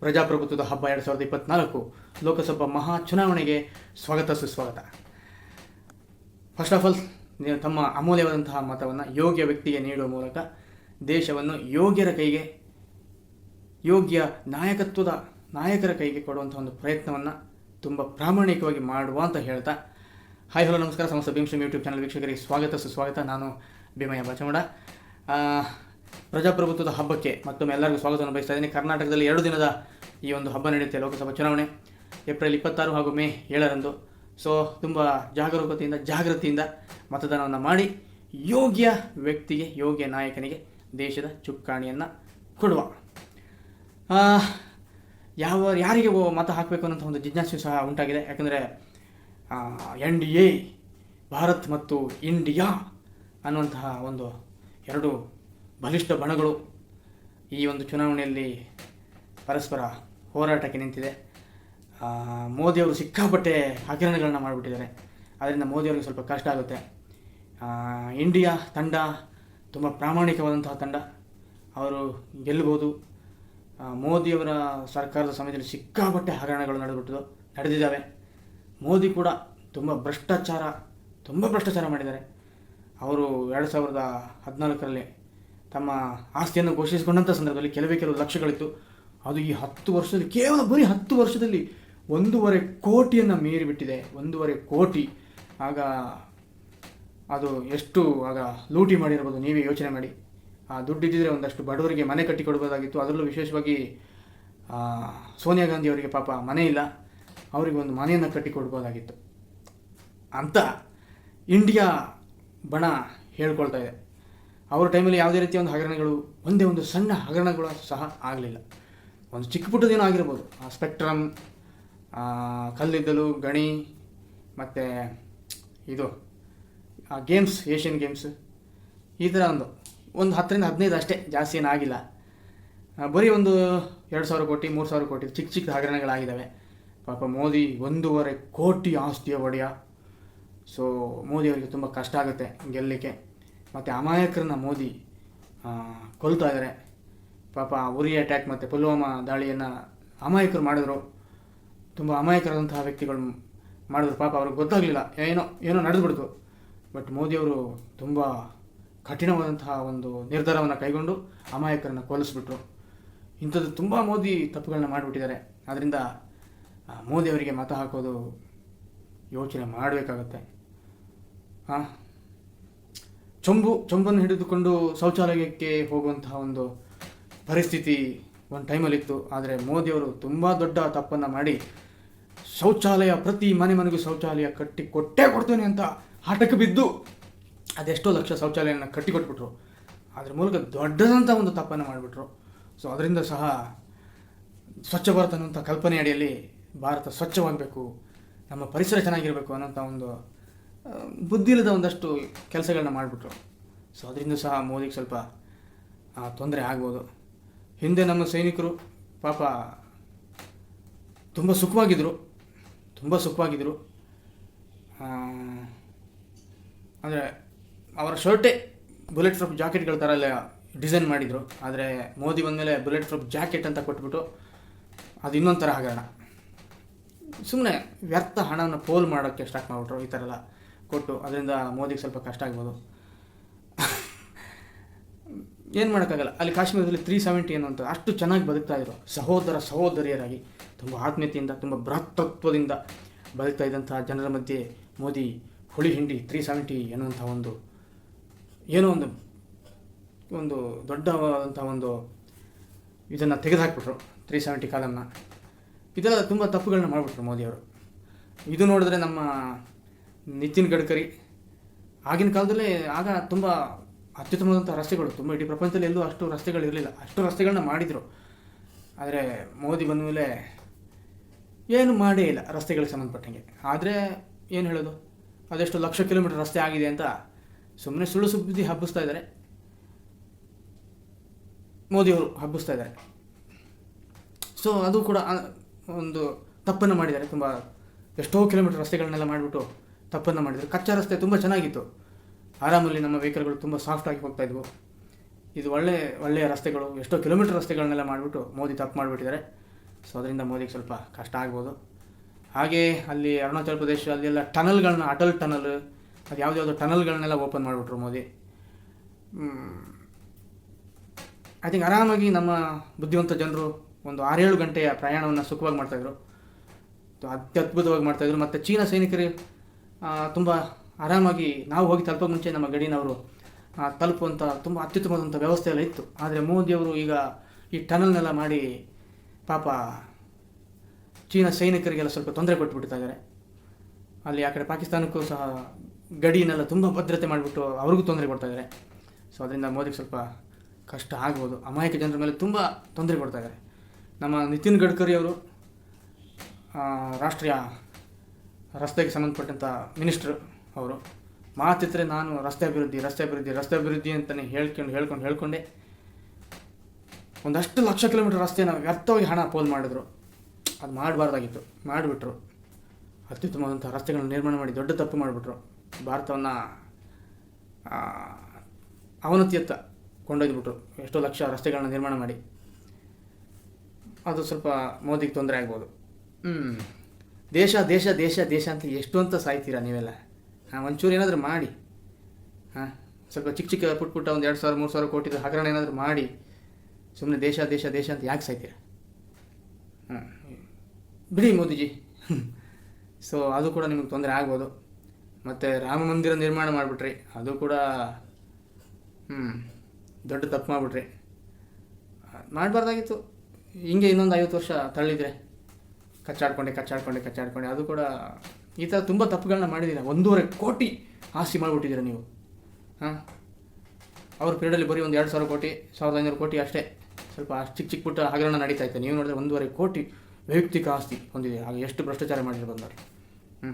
ಪ್ರಜಾಪ್ರಭುತ್ವದ ಹಬ್ಬ ಎರಡು ಸಾವಿರದ ಇಪ್ಪತ್ನಾಲ್ಕು ಲೋಕಸಭಾ ಮಹಾ ಚುನಾವಣೆಗೆ ಸ್ವಾಗತ, ಸುಸ್ವಾಗತ. ಫಸ್ಟ್ ಆಫ್ ಆಲ್ ತಮ್ಮ ಅಮೂಲ್ಯವಾದಂತಹ ಮತವನ್ನು ಯೋಗ್ಯ ವ್ಯಕ್ತಿಗೆ ನೀಡುವ ಮೂಲಕ ದೇಶವನ್ನು ಯೋಗ್ಯರ ಕೈಗೆ, ಯೋಗ್ಯ ನಾಯಕತ್ವದ ನಾಯಕರ ಕೈಗೆ ಕೊಡುವಂಥ ಒಂದು ಪ್ರಯತ್ನವನ್ನು ತುಂಬ ಪ್ರಾಮಾಣಿಕವಾಗಿ ಮಾಡುವ ಅಂತ ಹೇಳ್ತಾ, ಹಾಯ್, ಹಲೋ, ನಮಸ್ಕಾರ. ಸಮಸ್ತ ಭೀಮ್ಸ್ಟ್ರೀಮ್ ಯೂಟ್ಯೂಬ್ ಚಾನಲ್ ವೀಕ್ಷಕರಿಗೆ ಸ್ವಾಗತ, ಸುಸ್ವಾಗತ. ನಾನು ಭೀಮಯ್ಯ ಬಚಮಡ. ಪ್ರಜಾಪ್ರಭುತ್ವದ ಹಬ್ಬಕ್ಕೆ ಮತ್ತೊಮ್ಮೆ ಎಲ್ಲರಿಗೂ ಸ್ವಾಗತವನ್ನು ಬಯಸ್ತಾ ಇದ್ದೀನಿ. ಕರ್ನಾಟಕದಲ್ಲಿ ಎರಡು ದಿನದ ಈ ಒಂದು ಹಬ್ಬ ನಡೆಯುತ್ತೆ ಲೋಕಸಭಾ ಚುನಾವಣೆ, ಏಪ್ರಿಲ್ ಇಪ್ಪತ್ತಾರು ಹಾಗೂ ಮೇ ಏಳರಂದು. ಸೊ ತುಂಬ ಜಾಗರೂಕತೆಯಿಂದ, ಜಾಗೃತಿಯಿಂದ ಮತದಾನವನ್ನು ಮಾಡಿ ಯೋಗ್ಯ ವ್ಯಕ್ತಿಗೆ, ಯೋಗ್ಯ ನಾಯಕನಿಗೆ ದೇಶದ ಚುಕ್ಕಾಣಿಯನ್ನು ಕೊಡುವ. ಯಾವ, ಯಾರಿಗೆ ಮತ ಹಾಕಬೇಕು ಅನ್ನೋಂಥ ಒಂದು ಜಿಜ್ಞಾಸೆ ಸಹ ಉಂಟಾಗಿದೆ. ಯಾಕಂದರೆ ಎನ್ ಡಿ ಎ, ಭಾರತ್ ಮತ್ತು ಇಂಡಿಯಾ ಅನ್ನುವಂತಹ ಒಂದು ಎರಡು ಬಲಿಷ್ಠ ಬಣಗಳು ಈ ಒಂದು ಚುನಾವಣೆಯಲ್ಲಿ ಪರಸ್ಪರ ಹೋರಾಟಕ್ಕೆ ನಿಂತಿದೆ. ಮೋದಿಯವರು ಸಿಕ್ಕಾಪಟ್ಟೆ ಹಗರಣಗಳನ್ನ ಮಾಡಿಬಿಟ್ಟಿದ್ದಾರೆ. ಅದರಿಂದ ಮೋದಿಯವರಿಗೆ ಸ್ವಲ್ಪ ಕಷ್ಟ ಆಗುತ್ತೆ. ಇಂಡಿಯಾ ತಂಡ ತುಂಬ ಪ್ರಾಮಾಣಿಕವಾದಂತಹ ತಂಡ. ಅವರು ಗೆಲ್ಲಬಹುದು ಮೋದಿಯವರ ಸರ್ಕಾರದ ಸಮಯದಲ್ಲಿ ಸಿಕ್ಕಾಪಟ್ಟೆ ಹಗರಣಗಳು ನಡೆದುಬಿಟ್ಟಿದ್ದು ನಡೆದಿದ್ದಾವೆ. ಮೋದಿ ಕೂಡ ತುಂಬ ಭ್ರಷ್ಟಾಚಾರ ತುಂಬ ಭ್ರಷ್ಟಾಚಾರ ಮಾಡಿದ್ದಾರೆ. ಅವರು ಎರಡು ಸಾವಿರದ ಹದಿನಾಲ್ಕರಲ್ಲಿ ತಮ್ಮ ಆಸ್ತಿಯನ್ನು ಘೋಷಿಸಿಕೊಂಡಂಥ ಸಂದರ್ಭದಲ್ಲಿ ಕೆಲವೇ ಕೆಲವು ಲಕ್ಷಗಳಿತ್ತು. ಅದು ಈ ಹತ್ತು ವರ್ಷದಲ್ಲಿ, ಕೇವಲ ಬರೀ ಹತ್ತು ವರ್ಷದಲ್ಲಿ ಒಂದೂವರೆ ಕೋಟಿಯನ್ನು ಮೀರಿಬಿಟ್ಟಿದೆ. ಒಂದೂವರೆ ಕೋಟಿ. ಆಗ ಅದು ಎಷ್ಟು ಆಗ ಲೂಟಿ ಮಾಡಿರ್ಬೋದು, ನೀವೇ ಯೋಚನೆ ಮಾಡಿ. ಆ ದುಡ್ಡಿದ್ದರೆ ಒಂದಷ್ಟು ಬಡವರಿಗೆ ಮನೆ ಕಟ್ಟಿ ಕೊಡ್ಬೋದಾಗಿತ್ತು ಅದರಲ್ಲೂ ವಿಶೇಷವಾಗಿ ಸೋನಿಯಾ ಗಾಂಧಿ ಅವರಿಗೆ ಪಾಪ ಮನೆ ಇಲ್ಲ. ಅವರಿಗೆ ಒಂದು ಮನೆಯನ್ನು ಕಟ್ಟಿ ಕೊಡ್ಬೋದಾಗಿತ್ತು ಅಂತ ಇಂಡಿಯಾ ಬಣ ಹೇಳ್ಕೊಳ್ತಾ ಇದೆ. ಅವರ ಟೈಮಲ್ಲಿ ಯಾವುದೇ ರೀತಿಯ ಒಂದು ಹಗರಣಗಳು, ಒಂದೇ ಒಂದು ಸಣ್ಣ ಹಗರಣಗಳು ಸಹ ಆಗಲಿಲ್ಲ. ಒಂದು ಚಿಕ್ಕ ಪುಟ್ಟದೇನೋ ಆಗಿರ್ಬೋದು. ಆ ಸ್ಪೆಕ್ಟ್ರಮ್ ಕಲ್ಲಿದ್ದಲು, ಗಣಿ, ಮತ್ತು ಇದು, ಆ ಗೇಮ್ಸ್ ಏಷ್ಯನ್ ಗೇಮ್ಸ್ ಈ ಥರ ಒಂದು ಒಂದು ಹತ್ತರಿಂದ ಹದಿನೈದು ಅಷ್ಟೇ ಜಾಸ್ತಿ ಆಗಿಲ್ಲ. ಬರೀ ಒಂದು ಎರಡು ಸಾವಿರ ಕೋಟಿ, ಮೂರು ಸಾವಿರ ಕೋಟಿ ಚಿಕ್ಕ ಚಿಕ್ಕ ಹಗರಣಗಳಾಗಿದ್ದಾವೆ. ಪಾಪ ಮೋದಿ ಒಂದೂವರೆ ಕೋಟಿ ಆಸ್ತಿಯ ಒಡೆಯ. ಸೊ ಮೋದಿಯವರಿಗೆ ತುಂಬ ಕಷ್ಟ ಆಗುತ್ತೆ ಗೆಲ್ಲಲಿಕ್ಕೆ ಮತ್ತು ಅಮಾಯಕರನ್ನ ಮೋದಿ ಕೊಲ್ತಾ ಇದ್ದಾರೆ ಪಾಪ ಉರಿ ಅಟ್ಯಾಕ್ ಮತ್ತು ಪುಲ್ವಾಮಾ ದಾಳಿಯನ್ನು ಅಮಾಯಕರು ಮಾಡಿದ್ರು. ತುಂಬ ಅಮಾಯಕರಾದಂತಹ ವ್ಯಕ್ತಿಗಳು ಮಾಡಿದ್ರು. ಪಾಪ ಅವ್ರಿಗೆ ಗೊತ್ತಾಗಲಿಲ್ಲ. ಏನೋ ಏನೋ ನಡೆದುಬಿಡ್ತು. ಬಟ್ ಮೋದಿಯವರು ತುಂಬ ಕಠಿಣವಾದಂತಹ ಒಂದು ನಿರ್ಧಾರವನ್ನು ಕೈಗೊಂಡು ಅಮಾಯಕರನ್ನು ಕೊಲಿಸ್ಬಿಟ್ರು ಇಂಥದ್ದು ತುಂಬ ಮೋದಿ ತಪ್ಪುಗಳನ್ನ ಮಾಡಿಬಿಟ್ಟಿದ್ದಾರೆ. ಆದ್ದರಿಂದ ಮೋದಿಯವರಿಗೆ ಮತ ಹಾಕೋದು ಯೋಚನೆ ಮಾಡಬೇಕಾಗತ್ತೆ. ಹಾಂ ಚೊಂಬು, ಚೊಂಬನ್ನು ಹಿಡಿದುಕೊಂಡು ಶೌಚಾಲಯಕ್ಕೆ ಹೋಗುವಂತಹ ಒಂದು ಪರಿಸ್ಥಿತಿ ಒಂದು ಟೈಮಲ್ಲಿತ್ತು ಆದರೆ ಮೋದಿಯವರು ತುಂಬ ದೊಡ್ಡ ತಪ್ಪನ್ನು ಮಾಡಿ ಶೌಚಾಲಯ ಪ್ರತಿ ಮನೆ ಮನೆಗೂ ಶೌಚಾಲಯ ಕಟ್ಟಿ ಕೊಟ್ಟೇ ಕೊಡ್ತೇನೆ ಅಂತ ಆಟಕ್ಕೆ ಬಿದ್ದು ಅದೆಷ್ಟೋ ಲಕ್ಷ ಶೌಚಾಲಯನ ಕಟ್ಟಿಕೊಟ್ಬಿಟ್ರು ಅದ್ರ ಮೂಲಕ ದೊಡ್ಡದಂಥ ಒಂದು ತಪ್ಪನ್ನು ಮಾಡಿಬಿಟ್ರು. ಸೊ ಅದರಿಂದ ಸಹ ಸ್ವಚ್ಛ ಭಾರತ ಅನ್ನುವಂಥ ಕಲ್ಪನೆ ಅಡಿಯಲ್ಲಿ ಭಾರತ ಸ್ವಚ್ಛವಾಗಬೇಕು, ನಮ್ಮ ಪರಿಸರ ಚೆನ್ನಾಗಿರಬೇಕು ಅನ್ನೋಂಥ ಒಂದು ಆ, ಬುದ್ಧಿಯಿಲ್ಲದ ಒಂದಷ್ಟು ಕೆಲಸಗಳನ್ನ ಮಾಡಿಬಿಟ್ರು. ಸೊ ಅದರಿಂದ ಸಹ ಮೋದಿಗೆ ಸ್ವಲ್ಪ ತೊಂದರೆ ಆಗ್ಬೋದು. ಹಿಂದೆ ನಮ್ಮ ಸೈನಿಕರು ಪಾಪ ತುಂಬ ಸುಖವಾಗಿದ್ದರು ತುಂಬ ಸುಖವಾಗಿದ್ದರು ಅಂದರೆ ಅವರ ಶರ್ಟೇ ಬುಲೆಟ್ ಪ್ರೂಫ್ ಜಾಕೆಟ್ಗಳ ಥರ ಎಲ್ಲ ಡಿಸೈನ್ ಮಾಡಿದರು. ಆದರೆ ಮೋದಿ ಬಂದಮೇಲೆ ಬುಲೆಟ್ ಪ್ರೂಫ್ ಜಾಕೆಟ್ ಅಂತ ಕೊಟ್ಬಿಟ್ಟು ಅದು ಇನ್ನೊಂದು ಥರ ಹಗರಣ. ಸುಮ್ಮನೆ ವ್ಯರ್ಥ ಹಣವನ್ನು ಪೋಲ್ ಮಾಡೋಕ್ಕೆ ಸ್ಟಾರ್ಟ್ ಮಾಡಿಬಿಟ್ರು ಈ ಥರ ಎಲ್ಲ. ಕೊಟ್ಟು ಅದರಿಂದ ಮೋದಿಗೆ ಸ್ವಲ್ಪ ಕಷ್ಟ ಆಗ್ಬೋದು. ಏನು ಮಾಡೋಕ್ಕಾಗಲ್ಲ. ಅಲ್ಲಿ ಕಾಶ್ಮೀರದಲ್ಲಿ ತ್ರೀ ಸೆವೆಂಟಿ ಅನ್ನುವಂಥ ಅಷ್ಟು ಚೆನ್ನಾಗಿ ಬದುಕ್ತಾ ಇದ್ರು. ಸಹೋದರ ಸಹೋದರಿಯರಾಗಿ ತುಂಬ ಆತ್ಮೀಯತೆಯಿಂದ, ತುಂಬ ಭ್ರಾತೃತ್ವದಿಂದ ಬದುಕ್ತಾ ಇದ್ದಂಥ ಜನರ ಮಧ್ಯೆ ಮೋದಿ ಹುಳಿ ಹಿಂಡಿ ತ್ರೀ ಸೆವೆಂಟಿ ಎನ್ನುವಂಥ ಒಂದು, ಏನೋ ಒಂದು ಒಂದು ದೊಡ್ಡವಾದಂಥ ಒಂದು ಇದನ್ನು ತೆಗೆದುಹಾಕ್ಬಿಟ್ರು ತ್ರೀ ಸೆವೆಂಟಿ ಕಾಲಮ್ನ. ಇದೆಲ್ಲ ತುಂಬ ತಪ್ಪುಗಳನ್ನ ಮಾಡಿಬಿಟ್ರು ಮೋದಿಯವರು. ಇದು ನೋಡಿದ್ರೆ ನಮ್ಮ ನಿತಿನ್ ಗಡ್ಕರಿ. ಆಗಿನ ಕಾಲದಲ್ಲಿ ಆಗ ತುಂಬ ಅತ್ಯುತ್ತಮವಾದಂಥ ರಸ್ತೆಗಳು, ತುಂಬ ಇಡೀ ಪ್ರಪಂಚದಲ್ಲಿ ಎಲ್ಲೂ ಅಷ್ಟು ರಸ್ತೆಗಳು ಇರಲಿಲ್ಲ. ಅಷ್ಟು ರಸ್ತೆಗಳನ್ನ ಮಾಡಿದರು. ಆದರೆ ಮೋದಿ ಬಂದ ಮೇಲೆ ಏನು ಮಾಡೇ ಇಲ್ಲ ರಸ್ತೆಗಳಿಗೆ ಸಂಬಂಧಪಟ್ಟಂಗೆ. ಆದರೆ ಏನು ಹೇಳೋದು? ಅದೆಷ್ಟು ಲಕ್ಷ ಕಿಲೋಮೀಟರ್ ರಸ್ತೆ ಆಗಿದೆ ಅಂತ ಸುಮ್ಮನೆ ಸುಳ್ಳು ಸುದ್ದಿ ಹಬ್ಬಿಸ್ತಾ ಇದ್ದಾರೆ. ಮೋದಿಯವರು ಹಬ್ಬಿಸ್ತಾ ಇದ್ದಾರೆ. ಸೊ ಅದು ಕೂಡ ಒಂದು ತಪ್ಪನ್ನು ಮಾಡಿದ್ದಾರೆ. ತುಂಬ ಎಷ್ಟೋ ಕಿಲೋಮೀಟರ್ ರಸ್ತೆಗಳನ್ನೆಲ್ಲ ಮಾಡಿಬಿಟ್ಟು ತಪ್ಪನ್ನು ಮಾಡಿದರು. ಕಚ್ಚಾ ರಸ್ತೆ ತುಂಬ ಚೆನ್ನಾಗಿತ್ತು. ಆರಾಮಲ್ಲಿ ನಮ್ಮ ವೆಹಿಕಲ್ಗಳು ತುಂಬ ಸಾಫ್ಟಾಗಿ ಹೋಗ್ತಾ ಇದ್ವು. ಇದು ಒಳ್ಳೆ, ಒಳ್ಳೆಯ ರಸ್ತೆಗಳು. ಎಷ್ಟೋ ಕಿಲೋಮೀಟರ್ ರಸ್ತೆಗಳನ್ನೆಲ್ಲ ಮಾಡಿಬಿಟ್ಟು ಮೋದಿ ತಪ್ಪು ಮಾಡಿಬಿಟ್ಟಿದ್ದಾರೆ. ಸೊ ಅದರಿಂದ ಮೋದಿಗೆ ಸ್ವಲ್ಪ ಕಷ್ಟ ಆಗ್ಬೋದು. ಹಾಗೆ ಅಲ್ಲಿ ಅರುಣಾಚಲ ಪ್ರದೇಶ, ಅಲ್ಲೆಲ್ಲ ಟನಲ್ಗಳನ್ನ, ಅಟಲ್ ಟನಲ್, ಅದು ಯಾವುದ್ಯಾವುದೋ ಟನಲ್ಗಳನ್ನೆಲ್ಲ ಓಪನ್ ಮಾಡಿಬಿಟ್ರು ಮೋದಿ. ಐ ಥಿಂಕ್ ಆರಾಮಾಗಿ ನಮ್ಮ ಬುದ್ಧಿವಂತ ಜನರು ಒಂದು ಆರೇಳು ಗಂಟೆಯ ಪ್ರಯಾಣವನ್ನು ಸುಖವಾಗಿ ಮಾಡ್ತಾಯಿದ್ರು ಅತ್ಯದ್ಭುತವಾಗಿ ಮಾಡ್ತಾಯಿದ್ರು ಮತ್ತು ಚೀನಾ ಸೈನಿಕರು ತುಂಬ ಆರಾಮಾಗಿ ನಾವು ಹೋಗಿ ತಲುಪೋ ಮುಂಚೆ ನಮ್ಮ ಗಡಿನವರು ತಲುಪುವಂಥ ತುಂಬ ಅತ್ಯುತ್ತಮವಾದಂಥ ವ್ಯವಸ್ಥೆ ಎಲ್ಲ ಇತ್ತು. ಆದರೆ ಮೋದಿಯವರು ಈಗ ಈ ಟನಲ್ನೆಲ್ಲ ಮಾಡಿ ಪಾಪ ಚೀನಾ ಸೈನಿಕರಿಗೆಲ್ಲ ಸ್ವಲ್ಪ ತೊಂದರೆ ಕೊಟ್ಬಿಡ್ತಾ ಇದ್ದಾರೆ. ಅಲ್ಲಿ ಆ ಕಡೆ ಪಾಕಿಸ್ತಾನಕ್ಕೂ ಸಹ ಗಡಿನೆಲ್ಲ ತುಂಬ ಭದ್ರತೆ ಮಾಡಿಬಿಟ್ಟು ಅವ್ರಿಗೂ ತೊಂದರೆ ಕೊಡ್ತಾ ಇದ್ದಾರೆ. ಸೊ ಅದರಿಂದ ಮೋದಿಗೆ ಸ್ವಲ್ಪ ಕಷ್ಟ ಆಗ್ಬೋದು. ಅಮಾಯಕ ಜನರ ಮೇಲೆ ತುಂಬ ತೊಂದರೆ ಕೊಡ್ತಾ ಇದ್ದಾರೆ. ನಮ್ಮ ನಿತಿನ್ ಗಡ್ಕರಿ ಅವರು ರಾಷ್ಟ್ರೀಯ ರಸ್ತೆಗೆ ಸಂಬಂಧಪಟ್ಟಂಥ ಮಿನಿಸ್ಟ್ರು ಅವರು, ಮಾತಿದ್ರೆ ನಾನು ರಸ್ತೆ ಅಭಿವೃದ್ಧಿ ರಸ್ತೆ ಅಭಿವೃದ್ಧಿ ರಸ್ತೆ ಅಭಿವೃದ್ಧಿ ಅಂತಲೇ ಹೇಳ್ಕೊಂಡು ಹೇಳ್ಕೊಂಡು, ಹೇಳ್ಕೊಂಡೆ. ಒಂದಷ್ಟು ಲಕ್ಷ ಕಿಲೋಮೀಟರ್ ನಾವು ವ್ಯರ್ಥವಾಗಿ ಹಣ ಪೋಲ್ ಮಾಡಿದ್ರು. ಅದು ಮಾಡಬಾರ್ದಾಗಿತ್ತು. ಮಾಡಿಬಿಟ್ರು. ಅತ್ಯುತ್ತಮವಾದಂಥ ರಸ್ತೆಗಳನ್ನು ನಿರ್ಮಾಣ ಮಾಡಿ ದೊಡ್ಡ ತಪ್ಪು ಮಾಡಿಬಿಟ್ರು. ಭಾರತವನ್ನು ಅವನತಿಯತ್ತ ಕೊಂಡೊಯ್ದುಬಿಟ್ರು. ಎಷ್ಟೋ ಲಕ್ಷ ರಸ್ತೆಗಳನ್ನ ನಿರ್ಮಾಣ ಮಾಡಿ. ಅದು ಸ್ವಲ್ಪ ಮೋದಿಗೆ ತೊಂದರೆ ಆಗ್ಬೋದು. ಹ್ಞೂ ದೇಶ ದೇಶ ದೇಶ ದೇಶ ಅಂತ ಎಷ್ಟು ಅಂತ ಸಾಯ್ತೀರಾ ನೀವೆಲ್ಲ? ಹಾಂ, ಒಂಚೂರು ಏನಾದರೂ ಮಾಡಿ. ಹಾಂ, ಸ್ವಲ್ಪ ಚಿಕ್ಕ ಚಿಕ್ಕ ಪುಟ್ಟ ಪುಟ್ಟ ಒಂದು ಎರಡು ಸಾವಿರ, ಮೂರು ಸಾವಿರ ಕೋಟಿದು ಹಗರಣ ಏನಾದರೂ ಮಾಡಿ. ಸುಮ್ಮನೆ ದೇಶ ದೇಶ ದೇಶ ಅಂತ ಯಾಕೆ ಸಾಯ್ತೀರಾ? ಹಾಂ, ಬಿಡಿ ಮೋದಿಜಿ. ಸೊ ಅದು ಕೂಡ ನಿಮಗೆ ತೊಂದರೆ ಆಗ್ಬೋದು. ಮತ್ತು ರಾಮ ಮಂದಿರ ನಿರ್ಮಾಣ ಮಾಡಿಬಿಟ್ರಿ. ಅದು ಕೂಡ ಹ್ಞೂ ದೊಡ್ಡ ತಪ್ಪು ಮಾಡಿಬಿಟ್ರಿ. ಮಾಡಬಾರ್ದಾಗಿತ್ತು. ಹಿಂಗೆ ಇನ್ನೊಂದು ಐವತ್ತು ವರ್ಷ ತಳ್ಳಿದ್ರೆ. ಕಚ್ಚಾಡ್ಕೊಂಡೆ ಕಚ್ಚಾಡ್ಕೊಂಡೆ ಕಚ್ಚಾಡ್ಕೊಂಡೆ. ಅದು ಕೂಡ ಈ ಥರ ತುಂಬ ತಪ್ಪುಗಳನ್ನ ಮಾಡಿದ್ದೀರಾ? ಒಂದೂವರೆ ಕೋಟಿ ಆಸ್ತಿ ಮಾಡಿಬಿಟ್ಟಿದ್ದೀರ ನೀವು? ಹಾಂ? ಅವ್ರ ಪೀರಿಯಡಲ್ಲಿ ಬರೀ ಒಂದು ಎರಡು ಸಾವಿರ ಕೋಟಿ, ಸಾವಿರದ ಐನೂರು ಕೋಟಿ ಅಷ್ಟೇ. ಸ್ವಲ್ಪ ಅಷ್ಟು ಚಿಕ್ಕ ಚಿಕ್ಕ ಪುಟ್ಟ ಹಗರಣ ನಡೀತಾ ಇತ್ತು. ನೀವು ನೋಡಿದ್ರೆ ಒಂದೂವರೆ ಕೋಟಿ ವೈಯಕ್ತಿಕ ಆಸ್ತಿ ಹೊಂದಿದೆ ಆಗ ಎಷ್ಟು ಭ್ರಷ್ಟಾಚಾರ ಮಾಡಿದ್ರು ಬಂದವರು. ಹ್ಞೂ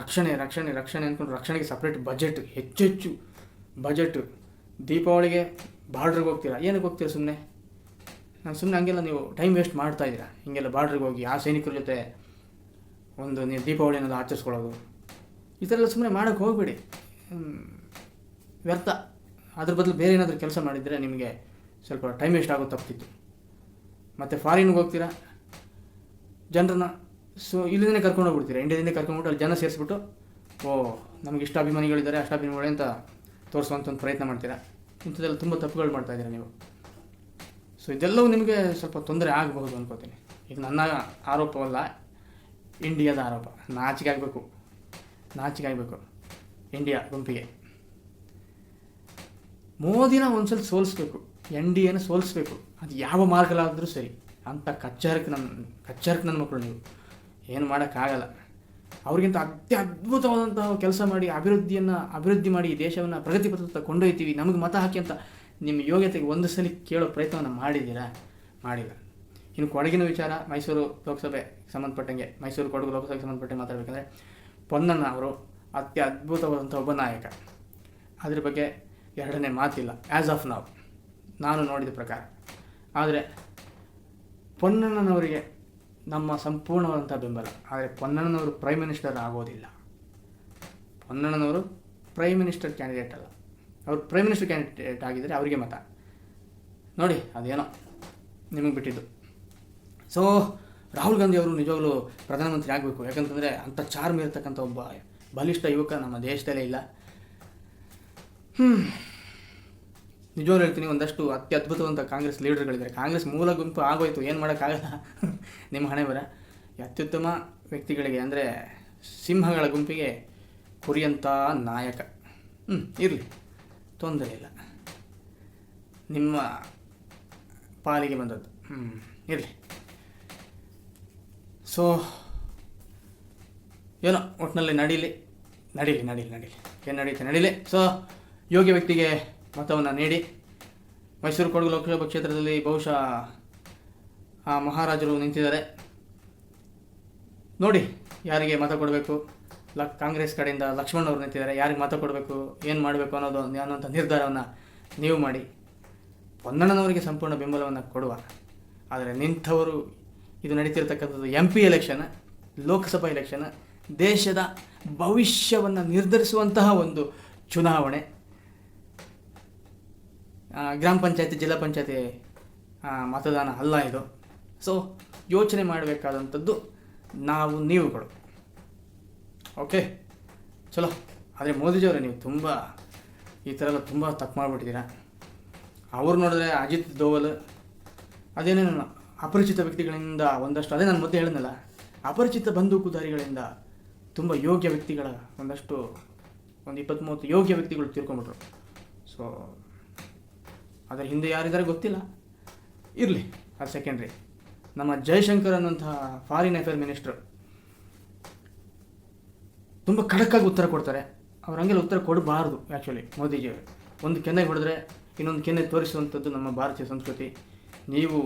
ರಕ್ಷಣೆ ರಕ್ಷಣೆ ರಕ್ಷಣೆ ಅಂದ್ಕೊಂಡು ರಕ್ಷಣೆಗೆ ಸಪ್ರೇಟ್ ಬಜೆಟ್ ಹೆಚ್ಚೆಚ್ಚು ಬಜೆಟ್ ದೀಪಾವಳಿಗೆ ಬಾರ್ಡ್ರಿಗೆ ಹೋಗ್ತೀರಾ? ಏನಕ್ಕೆ ಹೋಗ್ತೀರಾ ಸುಮ್ಮನೆ ನಾನು ಸುಮ್ಮನೆ ಹಂಗೆಲ್ಲ ನೀವು ಟೈಮ್ ವೇಸ್ಟ್ ಮಾಡ್ತಾ ಇದ್ದೀರಾ? ಹಿಂಗೆಲ್ಲ ಬಾರ್ಡ್ರಿಗೆ ಹೋಗಿ ಆ ಸೈನಿಕರ ಜೊತೆ ಒಂದು ನೀವು ದೀಪಾವಳಿ ಅನ್ನೋದು ಆಚರಿಸ್ಕೊಳ್ಳೋದು. ಈ ಥರ ಎಲ್ಲ ಸುಮ್ಮನೆ ಮಾಡೋಕ್ಕೆ ಹೋಗಬೇಡಿ. ವ್ಯರ್ಥ. ಅದ್ರ ಬದಲು ಬೇರೆ ಏನಾದರೂ ಕೆಲಸ ಮಾಡಿದರೆ ನಿಮಗೆ ಸ್ವಲ್ಪ ಟೈಮ್ ವೇಸ್ಟ್ ಆಗೋದು ತಪ್ಪಿತ್ತು. ಮತ್ತು ಫಾರಿನ್ಗೆ ಹೋಗ್ತೀರಾ? ಜನರನ್ನ ಸೊ, ಇಲ್ಲಿಂದನೇ ಕರ್ಕೊಂಡು ಹೋಗ್ಬಿಡ್ತೀರಾ? ಇಂಡಿಯಾದಿಂದ ಕರ್ಕೊಂಡ್ಬಿಟ್ಟು ಅಲ್ಲಿ ಜನ ಸೇರಿಸ್ಬಿಟ್ಟು, ಓ, ನಮಗೆ ಇಷ್ಟ ಅಭಿಮಾನಿಗಳಿದ್ದಾರೆ, ಅಷ್ಟ ಅಭಿಮಾನಿಗಳೇ ಅಂತ ತೋರಿಸುವಂಥ ಒಂದು ಪ್ರಯತ್ನ ಮಾಡ್ತೀರಾ? ಇಂಥದ್ದೆಲ್ಲ ತುಂಬ ತಪ್ಪುಗಳು ಮಾಡ್ತಾ ಇದ್ದೀರಾ ನೀವು? ಸೊ ಇದೆಲ್ಲವೂ ನಿಮಗೆ ಸ್ವಲ್ಪ ತೊಂದರೆ ಆಗಬಹುದು ಅನ್ಕೋತೀನಿ. ಇದು ನನ್ನ ಆರೋಪವಲ್ಲ ಇಂಡಿಯಾದ ಆರೋಪ. ನಾಚಿಕೆ ಆಗಬೇಕು ನಾಚಿಕೆ ಆಗಬೇಕು ಇಂಡಿಯಾ ಗುಂಪಿಗೆ. ಮೋದಿನ ಒಂದ್ಸಲ ಸೋಲಿಸ್ಬೇಕು. ಎನ್ ಡಿ ಎನ ಸೋಲಿಸ್ಬೇಕು. ಅದು ಯಾವ ಮಾರ್ಗಲಾದರೂ ಸರಿ. ಅಂಥ ಕಚ್ಚರಕ್ಕೆ ನನ್ನ ಕಚ್ಚರಕ್ಕೆ ನನ್ನ ಮಕ್ಕಳು ನೀವು. ಏನು ಮಾಡೋಕ್ಕಾಗಲ್ಲ. ಅವ್ರಿಗಿಂತ ಅತ್ಯ ಅದ್ಭುತವಾದಂತಹ ಕೆಲಸ ಮಾಡಿ, ಅಭಿವೃದ್ಧಿಯನ್ನು, ಅಭಿವೃದ್ಧಿ ಮಾಡಿ ದೇಶವನ್ನು ಪ್ರಗತಿ ಪಥದತ್ತ ಕೊಂಡೊಯ್ತೀವಿ. ನಮಗೆ ಮತ ಹಾಕಿ ಅಂತ ನಿಮ್ಮ ಯೋಗ್ಯತೆಗೆ ಒಂದು ಸಲ ಕೇಳೋ ಪ್ರಯತ್ನವನ್ನು ಮಾಡಿದ್ದೀರಾ? ಮಾಡಿಲ್ಲ. ಇನ್ನು ಕೊಡಗಿನ ವಿಚಾರ, ಮೈಸೂರು ಲೋಕಸಭೆ ಸಂಬಂಧಪಟ್ಟಂಗೆ, ಮೈಸೂರು ಕೊಡಗು ಲೋಕಸಭೆಗೆ ಸಂಬಂಧಪಟ್ಟಂಗೆ ಮಾತಾಡಬೇಕಂದ್ರೆ ಪೊನ್ನಣ್ಣ ಅವರು ಅತ್ಯ ಅದ್ಭುತವಾದಂಥ ಒಬ್ಬ ನಾಯಕ. ಅದ್ರ ಬಗ್ಗೆ ಎರಡನೇ ಮಾತಿಲ್ಲ ಆ್ಯಸ್ ಆಫ್ ನಾವು ನಾನು ನೋಡಿದ ಪ್ರಕಾರ. ಆದರೆ ಪೊನ್ನಣ್ಣನವರಿಗೆ ನಮ್ಮ ಸಂಪೂರ್ಣವಾದಂಥ ಬೆಂಬಲ. ಆದರೆ ಪೊನ್ನಣ್ಣನವರು ಪ್ರೈಮ್ ಮಿನಿಸ್ಟರ್ ಆಗೋದಿಲ್ಲ. ಪೊನ್ನಣ್ಣನವರು ಪ್ರೈಮ್ ಮಿನಿಸ್ಟರ್ ಕ್ಯಾಂಡಿಡೇಟ್ ಅಲ್ಲ. ಅವರು ಪ್ರೈಮ್ ಮಿನಿಸ್ಟರ್ ಕ್ಯಾಂಡಿಡೇಟ್ ಆಗಿದ್ದರೆ, ಅವರಿಗೆ ಮತ. ನೋಡಿ, ಅದೇನೋ ನಿಮಗೆ ಬಿಟ್ಟಿದ್ದು. ಸೊ ರಾಹುಲ್ ಗಾಂಧಿ ಅವರು ನಿಜವಾಗ್ಲೂ ಪ್ರಧಾನಮಂತ್ರಿ ಆಗಬೇಕು. ಯಾಕಂತಂದರೆ ಅಂಥ ಚಾರ್ಮ್ ಇರತಕ್ಕಂಥ ಒಬ್ಬ ಬಲಿಷ್ಠ ಯುವಕ ನಮ್ಮ ದೇಶದಲ್ಲೇ ಇಲ್ಲ. ಹ್ಞೂ ನಿಜವಾಗ್ಲೂ ಹೇಳ್ತೀನಿ, ಒಂದಷ್ಟು ಅತ್ಯದ್ಭುತವಂತ ಕಾಂಗ್ರೆಸ್ ಲೀಡರ್ಗಳಿದ್ದಾರೆ. ಕಾಂಗ್ರೆಸ್ ಮೂಲ ಗುಂಪು ಆಗೋಯ್ತು, ಏನು ಮಾಡೋಕ್ಕಾಗಲ್ಲ. ನಿಮ್ಮ ಹಣೆ ಬರ ಅತ್ಯುತ್ತಮ ವ್ಯಕ್ತಿಗಳಿಗೆ, ಅಂದರೆ ಸಿಂಹಗಳ ಗುಂಪಿಗೆ ಕುರಿಯಂಥ ನಾಯಕ. ಹ್ಞೂ ಇರಲಿ. ತೊಂದರೆ ಇಲ್ಲ. ನಿಮ್ಮ ಪಾಲಿಗೆ ಬಂದದ್ದು. ಹ್ಞೂ ಇರಲಿ. ಸೊ ಏನೋ ಒಟ್ಟಿನಲ್ಲಿ ನಡೀಲಿ. ನಡೀಲಿ ನಡೀಲಿ ನಡೀಲಿ. ಏನು ನಡೀತೆ ನಡೀಲಿ? ಸೊ ಯೋಗ್ಯ ವ್ಯಕ್ತಿಗೆ ಮತವನ್ನು ನೀಡಿ. ಮೈಸೂರು ಕೊಡಗು ಲೋಕಸಭಾ ಕ್ಷೇತ್ರದಲ್ಲಿ ಬಹುಶಃ ಆ ಮಹಾರಾಜರು ನಿಂತಿದ್ದಾರೆ. ನೋಡಿ ಯಾರಿಗೆ ಮತ ಕೊಡಬೇಕು. ಲ ಕಾಂಗ್ರೆಸ್ ಕಡೆಯಿಂದ ಲಕ್ಷ್ಮಣ್ ಅವರು ನಿಂತಿದ್ದಾರೆ, ಯಾರಿಗೆ ಮತ ಕೊಡಬೇಕು, ಏನು ಮಾಡಬೇಕು ಅನ್ನೋದು ಅನ್ನೋಂಥ ನಿರ್ಧಾರವನ್ನು ನೀವು ಮಾಡಿ. ಪೊನ್ನಣ್ಣನವರಿಗೆ ಸಂಪೂರ್ಣ ಬೆಂಬಲವನ್ನು ಕೊಡುವ. ಆದರೆ ನಿಂಥವರು ಇದು ನಡೀತಿರ್ತಕ್ಕಂಥದ್ದು M P election Lok Sabha election ದೇಶದ ಭವಿಷ್ಯವನ್ನು ನಿರ್ಧರಿಸುವಂತಹ ಒಂದು ಚುನಾವಣೆ. ಗ್ರಾಮ ಪಂಚಾಯತಿ, ಜಿಲ್ಲಾ ಪಂಚಾಯತಿ ಮತದಾನ ಅಲ್ಲ ಇದು. ಸೊ ಯೋಚನೆ ಮಾಡಬೇಕಾದಂಥದ್ದು ನಾವು, ನೀವುಗಳು. ಓಕೆ. ಚಲೋ. ಆದರೆ ಮೋದಿಜಿಯವರೇ ನೀವು ತುಂಬ ಈ ಥರ ಎಲ್ಲ ತುಂಬ ತಪ್ಪು ಮಾಡಿಬಿಟ್ಟಿದ್ದೀರಾ. ಅವ್ರು ನೋಡಿದ್ರೆ ಅಜಿತ್ ದೋವಲ್ ಅದೇನೇನು ಅಪರಿಚಿತ ವ್ಯಕ್ತಿಗಳಿಂದ ಒಂದಷ್ಟು, ಅದೇ ನಾನು ಮೊದಲು ಹೇಳಿದ್ನಲ್ಲ, ಅಪರಿಚಿತ ಬಂದೂಕುದಾರಿಗಳಿಂದ ತುಂಬ ಯೋಗ್ಯ ವ್ಯಕ್ತಿಗಳ ಒಂದಷ್ಟು, ಒಂದು ಇಪ್ಪತ್ತ್ಮೂವತ್ತು ಯೋಗ್ಯ ವ್ಯಕ್ತಿಗಳು ತಿಳ್ಕೊಂಬಿಟ್ರು ಸೊ ಅದರ ಹಿಂದೆ ಯಾರಿದ್ದಾರೆ ಗೊತ್ತಿಲ್ಲ. ಇರಲಿ, ಅದು ಸೆಕೆಂಡ್ರಿ ನಮ್ಮ ಜಯಶಂಕರ್ ಅನ್ನುವಂತಹ ಫಾರಿನ್ ಅಫೇರ್ ಮಿನಿಸ್ಟ್ರು ತುಂಬ ಖಡಕ್ಕಾಗಿ ಉತ್ತರ ಕೊಡ್ತಾರೆ. ಅವ್ರು ಹಂಗೆಲ್ಲ ಉತ್ತರ ಕೊಡಬಾರ್ದು ಆ್ಯಕ್ಚುಲಿ ಮೋದಿಜಿ ಒಂದು ಕೆನ್ನೆ ಹೊಡೆದ್ರೆ ಇನ್ನೊಂದು ಕೆನ್ನೆ ತೋರಿಸುವಂಥದ್ದು ನಮ್ಮ ಭಾರತೀಯ ಸಂಸ್ಕೃತಿ. ನೀವು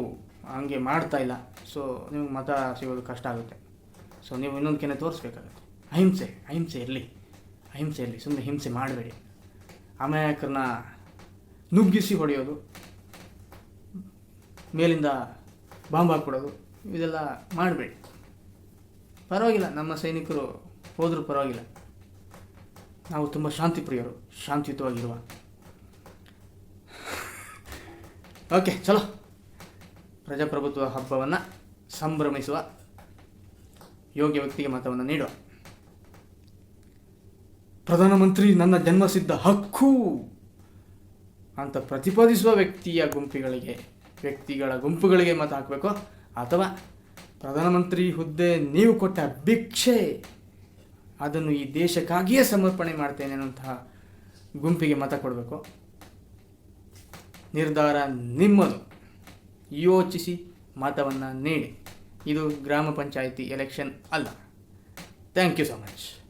ಹಂಗೆ ಮಾಡ್ತಾ ಇಲ್ಲ ಸೊ ನಿಮಗೆ ಮತ ಸಿಗೋದು ಕಷ್ಟ ಆಗುತ್ತೆ. ಸೊ ನೀವು ಇನ್ನೊಂದು ಕೆನ್ನೆ ತೋರಿಸ್ಬೇಕಾಗುತ್ತೆ. ಅಹಿಂಸೆ ಅಹಿಂಸೆ ಇರಲಿ ಅಹಿಂಸೆ ಇರಲಿ ಸುಮ್ಮನೆ ಹಿಂಸೆ ಮಾಡಬೇಡಿ. ಅಮಾಯಕರನ್ನ ನುಗ್ಗಿಸಿ ಹೊಡೆಯೋದು, ಮೇಲಿಂದ ಬಾಂಬ್ ಹಾಕ್ಬಿಡೋದು ಇದೆಲ್ಲ ಮಾಡಬೇಡಿ. ಪರವಾಗಿಲ್ಲ, ನಮ್ಮ ಸೈನಿಕರು ಹೋದರೂ ಪರವಾಗಿಲ್ಲ. ನಾವು ತುಂಬ ಶಾಂತಿ ಪ್ರಿಯರು ಶಾಂತಿಯುತವಾಗಿರುವ. ಓಕೆ, ಚಲೋ. ಪ್ರಜಾಪ್ರಭುತ್ವ ಹಬ್ಬವನ್ನು ಸಂಭ್ರಮಿಸುವ ಯೋಗ್ಯ ವ್ಯಕ್ತಿಗೆ ಮತವನ್ನು ನೀಡುವ. ಪ್ರಧಾನಮಂತ್ರಿ, ನನ್ನ ಜನ್ಮಸಿದ್ಧ ಹಕ್ಕು ಅಂತ ಪ್ರತಿಪಾದಿಸುವ ವ್ಯಕ್ತಿಯ ಗುಂಪುಗಳಿಗೆ, ವ್ಯಕ್ತಿಗಳ ಗುಂಪುಗಳಿಗೆ ಮತ ಹಾಕಬೇಕು? ಅಥವಾ ಪ್ರಧಾನಮಂತ್ರಿ ಹುದ್ದೆ ನೀವು ಕೊಟ್ಟ ಭಿಕ್ಷೆ ಅದನ್ನು ಈ ದೇಶಕ್ಕಾಗಿಯೇ ಸಮರ್ಪಣೆ ಮಾಡ್ತೇನೆ ಅನ್ನುವಂತಹ ಗುಂಪಿಗೆ ಮತ ಕೊಡಬೇಕು. ನಿರ್ಧಾರ ನಿಮ್ಮದು. ಯೋಚಿಸಿ ಮತವನ್ನು ನೀಡಿ. ಇದು ಗ್ರಾಮ ಪಂಚಾಯಿತಿ ಎಲೆಕ್ಷನ್ ಅಲ್ಲ. Thank you so much